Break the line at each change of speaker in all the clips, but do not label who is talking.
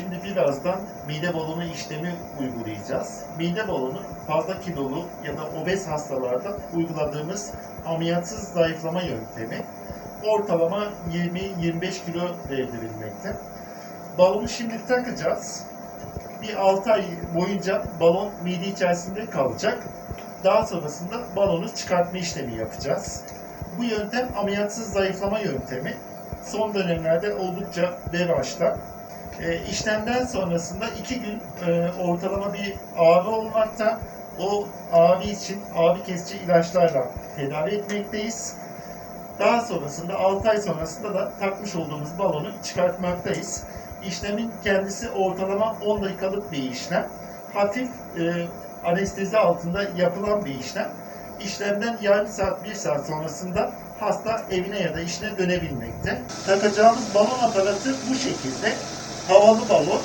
Şimdi birazdan mide balonu işlemi uygulayacağız. Mide balonu fazla kilolu ya da obez hastalarda uyguladığımız ameliyatsız zayıflama yöntemi. Ortalama 20-25 kilo verdirilmekte. Balonu şimdi takacağız. Bir 6 ay boyunca balon mide içerisinde kalacak. Daha sonrasında balonu çıkartma işlemi yapacağız. Bu yöntem ameliyatsız zayıflama yöntemi. Son dönemlerde oldukça revaçta. E, işlemden sonrasında iki gün e, ortalama bir ağrı olmakta. O ağrı için ağrı kesici ilaçlarla tedavi etmekteyiz. Daha sonrasında 6 ay sonrasında da takmış olduğumuz balonu çıkartmaktayız. İşlemin kendisi ortalama 10 dakikalık bir işlem. Hafif e, anestezi altında yapılan bir işlem. İşlemden yarım saat, bir saat sonrasında hasta evine ya da işine dönebilmekte. Takacağımız balon aparatı bu şekilde. Havalı balon.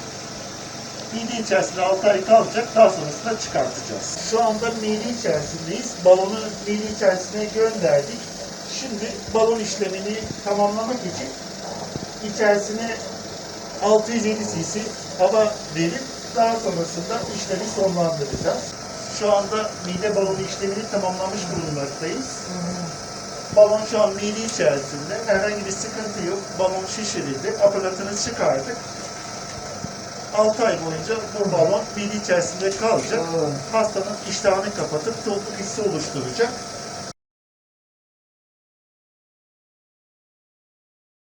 Mide içerisinde 6 ay kalacak. Daha sonrasında çıkartacağız. Şu anda mide içerisindeyiz. Balonu mide içerisine gönderdik. Şimdi balon işlemini tamamlamak için içerisine 650 cc hava verip daha sonrasında işlemi sonlandıracağız. Şu anda mide balonu işlemini tamamlamış bulunmaktayız. Balon şu an mide içerisinde. Herhangi bir sıkıntı yok. Balon şişirildi. Aparatını çıkardık. 6 ay boyunca bu balon mide içerisinde kalacak. Hastanın iştahını kapatıp tokluk hissi oluşturacak.